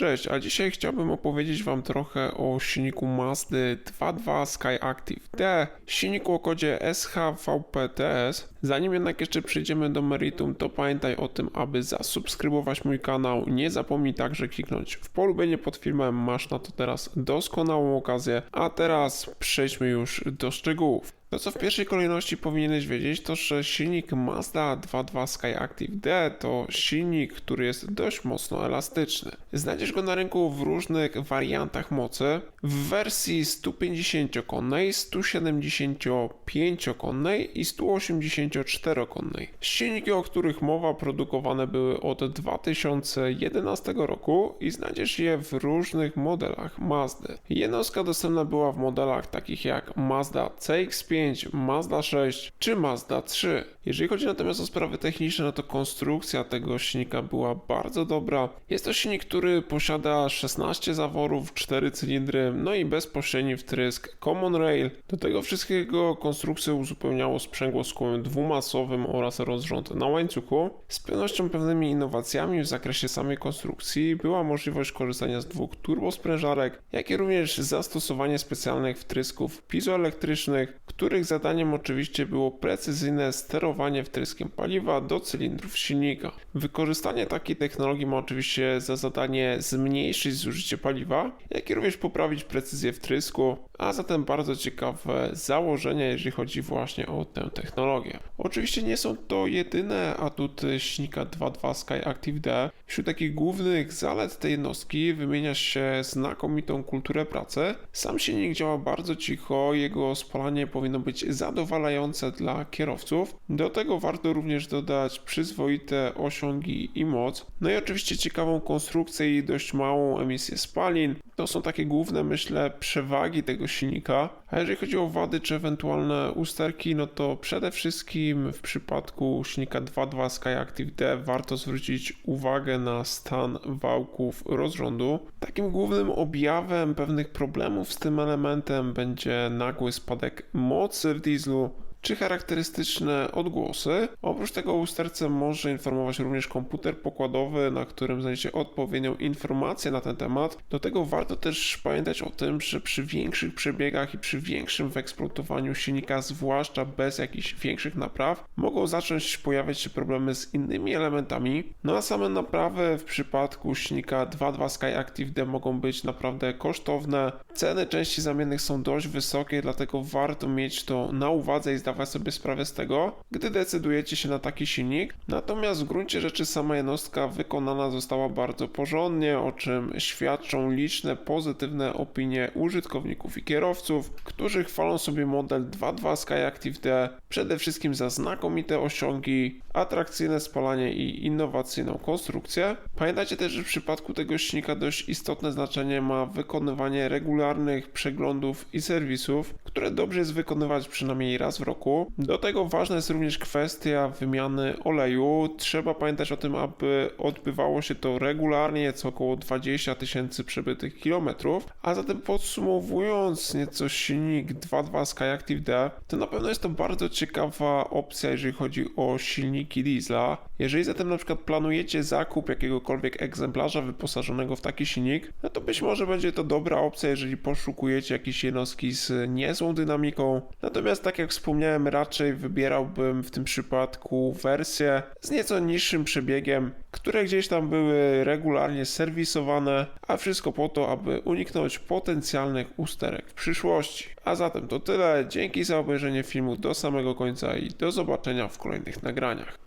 Cześć, a dzisiaj chciałbym opowiedzieć Wam trochę o silniku Mazdy 2.2 Skyactiv D, silniku o kodzie SHVPTS. Zanim jednak jeszcze przejdziemy do meritum, to pamiętaj o tym, aby zasubskrybować mój kanał. Nie zapomnij także kliknąć w polubienie pod filmem, masz na to teraz doskonałą okazję. A teraz przejdźmy już do szczegółów. To, co w pierwszej kolejności powinieneś wiedzieć, to że silnik Mazda 2.2 Skyactiv D to silnik, który jest dość mocno elastyczny. Znajdziesz go na rynku w różnych wariantach mocy, w wersji 150-konnej, 175-konnej i 184-konnej. Silniki, o których mowa, produkowane były od 2011 roku i znajdziesz je w różnych modelach Mazdy. Jednostka dostępna była w modelach takich jak Mazda CX-5, Mazda 6 czy Mazda 3. Jeżeli chodzi natomiast o sprawy techniczne, no to konstrukcja tego silnika była bardzo dobra. Jest to silnik, który posiada 16 zaworów, 4 cylindry, no i bezpośredni wtrysk Common Rail. Do tego wszystkiego konstrukcję uzupełniało sprzęgło z kołem dwumasowym oraz rozrząd na łańcuchu. Z pewnością pewnymi innowacjami w zakresie samej konstrukcji była możliwość korzystania z dwóch turbosprężarek, jak i również zastosowanie specjalnych wtrysków pizoelektrycznych, których zadaniem oczywiście było precyzyjne sterowanie wtryskiem paliwa do cylindrów silnika. Wykorzystanie takiej technologii ma oczywiście za zadanie zmniejszyć zużycie paliwa, jak i również poprawić precyzję wtrysku, a zatem bardzo ciekawe założenia, jeżeli chodzi właśnie o tę technologię. Oczywiście nie są to jedyne atuty silnika 2.2 Skyactiv D. Wśród takich głównych zalet tej jednostki wymienia się znakomitą kulturę pracy. Sam silnik działa bardzo cicho, jego spalanie powinno być zadowalające dla kierowców. Do tego warto również dodać przyzwoite osiągi i moc. No i oczywiście ciekawą konstrukcję i dość małą emisję spalin. To są takie główne, myślę, przewagi tego silnika. A jeżeli chodzi o wady czy ewentualne usterki, no to przede wszystkim w przypadku silnika 2.2 Skyactiv D warto zwrócić uwagę na stan wałków rozrządu. Takim głównym objawem pewnych problemów z tym elementem będzie nagły spadek mocy w dieslu czy charakterystyczne odgłosy. Oprócz tego o usterce może informować również komputer pokładowy, na którym znajdziecie odpowiednią informację na ten temat. Do tego warto też pamiętać o tym, że przy większych przebiegach i przy większym wyeksploatowaniu silnika, zwłaszcza bez jakichś większych napraw, mogą zacząć pojawiać się problemy z innymi elementami. No a same naprawy w przypadku silnika 2.2 Skyactiv D mogą być naprawdę kosztowne. Ceny części zamiennych są dość wysokie, dlatego warto mieć to na uwadze i zdawać sobie sprawę z tego, gdy decydujecie się na taki silnik. Natomiast w gruncie rzeczy sama jednostka wykonana została bardzo porządnie, o czym świadczą liczne pozytywne opinie użytkowników i kierowców, którzy chwalą sobie model 2.2 Skyactiv D przede wszystkim za znakomite osiągi, atrakcyjne spalanie i innowacyjną konstrukcję. Pamiętajcie też, że w przypadku tego silnika dość istotne znaczenie ma wykonywanie regularnych przeglądów i serwisów, które dobrze jest wykonywać przynajmniej raz w roku. Do tego ważna jest również kwestia wymiany oleju. Trzeba pamiętać o tym, aby odbywało się to regularnie, co około 20 tysięcy przebytych kilometrów. A zatem podsumowując nieco silnik 2.2 Skyactiv D, to na pewno jest to bardzo ciekawa opcja, jeżeli chodzi o silniki diesla. Jeżeli zatem na przykład planujecie zakup jakiegokolwiek egzemplarza wyposażonego w taki silnik, no to być może będzie to dobra opcja, jeżeli poszukujecie jakiejś jednostki z niezłą dynamiką. Natomiast tak jak wspomniałem, raczej wybierałbym w tym przypadku wersje z nieco niższym przebiegiem, które gdzieś tam były regularnie serwisowane, a wszystko po to, aby uniknąć potencjalnych usterek w przyszłości. A zatem to tyle. Dzięki za obejrzenie filmu do samego końca i do zobaczenia w kolejnych nagraniach.